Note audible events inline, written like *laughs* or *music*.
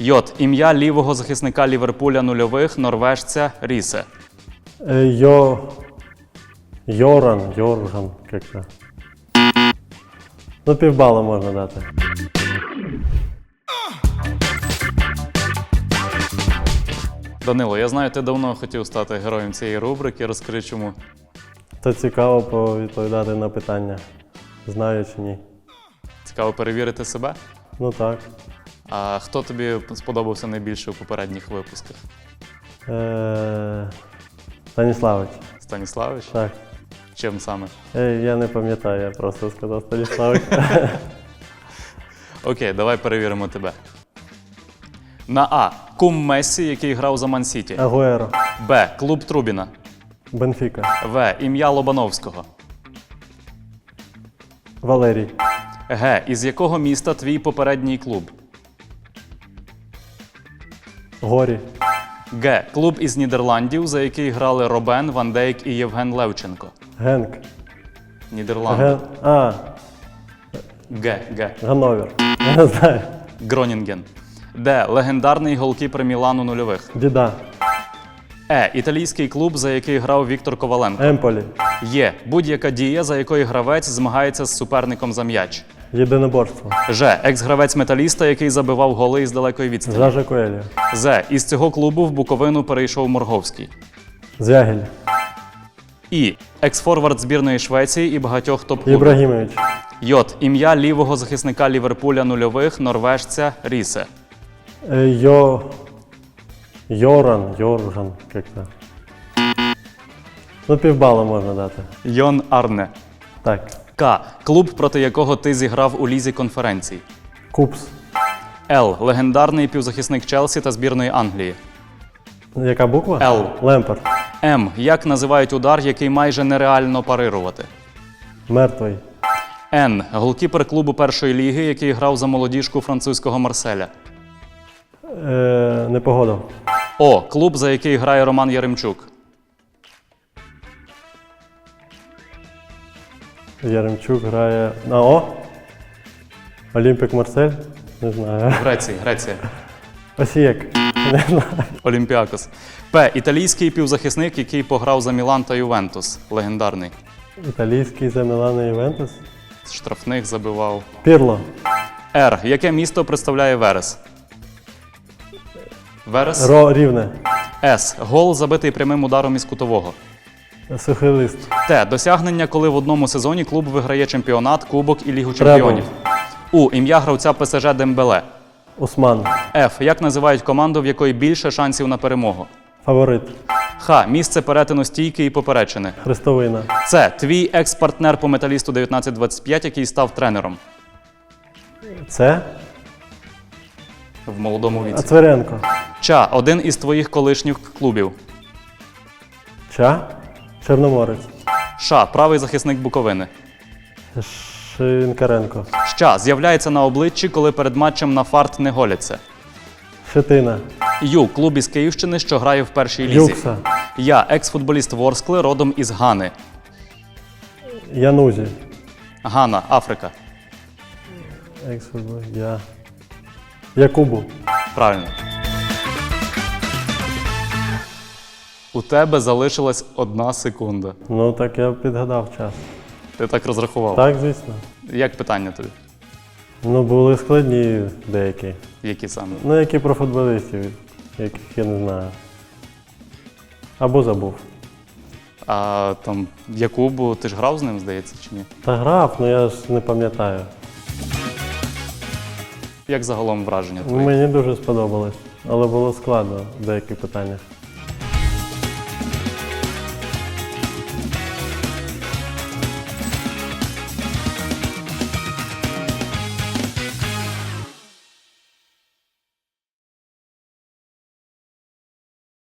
Йот. Ім'я лівого захисника Ліверпуля нульових норвежця Рісе. Э, Йо... Йоран, Йорган, как-то. Ну, півбала можна дати. Данило, я знаю, ти давно хотів стати героєм цієї рубрики. Розкажи чому. То цікаво повідповідати на питання. Знаю чи ні. Цікаво перевірити себе. Ну так. А хто тобі сподобався найбільше у попередніх випусках? Е... Станіславич. Станіславич? Так. Чим саме? Е, я не пам'ятаю, я просто сказав Станіславич. *laughs* Окей, давай перевіримо тебе. На А. Кум Мессі, який грав за Ман-Сіті. Агуеро. Б. Клуб Трубіна. Бенфіка. В. Ім'я Лобановського. Валерій. Г. Із якого міста твій попередній клуб? Горі. Г. Клуб із Нідерландів, за який грали Робен, Ван Дейк і Євген Левченко. Генк. Нідерланди. Ген... А, Г. Г. Ганновер. Я не знаю. Гронінген. Д. Легендарний голкіпер Мілану нульових. Діда. Е. Італійський клуб, за який грав Віктор Коваленко. Емполі. Є. Будь-яка дія, за якою гравець змагається з суперником за м'яч. Єдиноборство. Ж. Екс-гравець металіста, який забивав голи із далекої відстані. Жажа Коеліо. З. Із цього клубу в Буковину перейшов Морговський. Звягель. І. Екс-форвард збірної Швеції і багатьох топ-клубів. Ібрагімович. Йот. Ім'я лівого захисника Ліверпуля нульових норвежця Рісе. Е, Йо... Йоран, Йорган, как-то. Ну, півбала можна дати. Йон Арне. Так. К. Клуб, проти якого ти зіграв у лізі конференцій. Купс. Л. Легендарний півзахисник Челсі та збірної Англії. Яка буква? Л. Лемпард. М. Як називають удар, який майже нереально парирувати. Мертвий. Н. Голкіпер клубу першої ліги, який грав за молодіжку французького Марселя. Е, непогода. О. Клуб, за який грає Роман Яремчук. Яремчук грає. На О. Олімпік Марсель? Не знаю. Греція. Греція. Осієк. Не знаю. Олімпіакос. П. Італійський півзахисник, який пограв за Мілан та Ювентус. Легендарний. Італійський за Мілана Ювентус. З штрафних забивав. Пірло. Р. Яке місто представляє Верес? Верес. Ро Рівне. С. Гол забитий прямим ударом із кутового. Сухий лист. Т. Досягнення, коли в одному сезоні клуб виграє чемпіонат, кубок і лігу чемпіонів. У. Ім'я гравця ПСЖ Дембеле. Усман. Ф. Як називають команду, в якої більше шансів на перемогу? Фаворит. Х. Місце перетину стійки і поперечини. Хрестовина. Це твій екс-партнер по металісту 1925, який став тренером Це. в молодому віці. Ацверенко. Ча. Один із твоїх колишніх клубів. Ча. Чорноморець. Ша. Правий захисник Буковини. Шинкаренко. Ща. З'являється на обличчі, коли перед матчем на фарт не голяться. Шитина. Ю. Клуб із Київщини, що грає в першій лізі. Юкса. Я. Екс-футболіст Ворскли, родом із Гани. Янузі. Гана, Африка. Екс-футбол. Я. Якубу. Правильно. У тебе залишилась одна секунда. Ну так я підгадав час. Ти так розрахував. Так, звісно. Як питання тобі? Ну, були складні деякі. Які саме? Ну, які про футболістів, яких я не знаю. Або забув. А там Якубу, ти ж грав з ним, здається, чи ні? Та грав, ну я ж не пам'ятаю. Як загалом враження твої? Мені дуже сподобалось, але було складно деякі питання.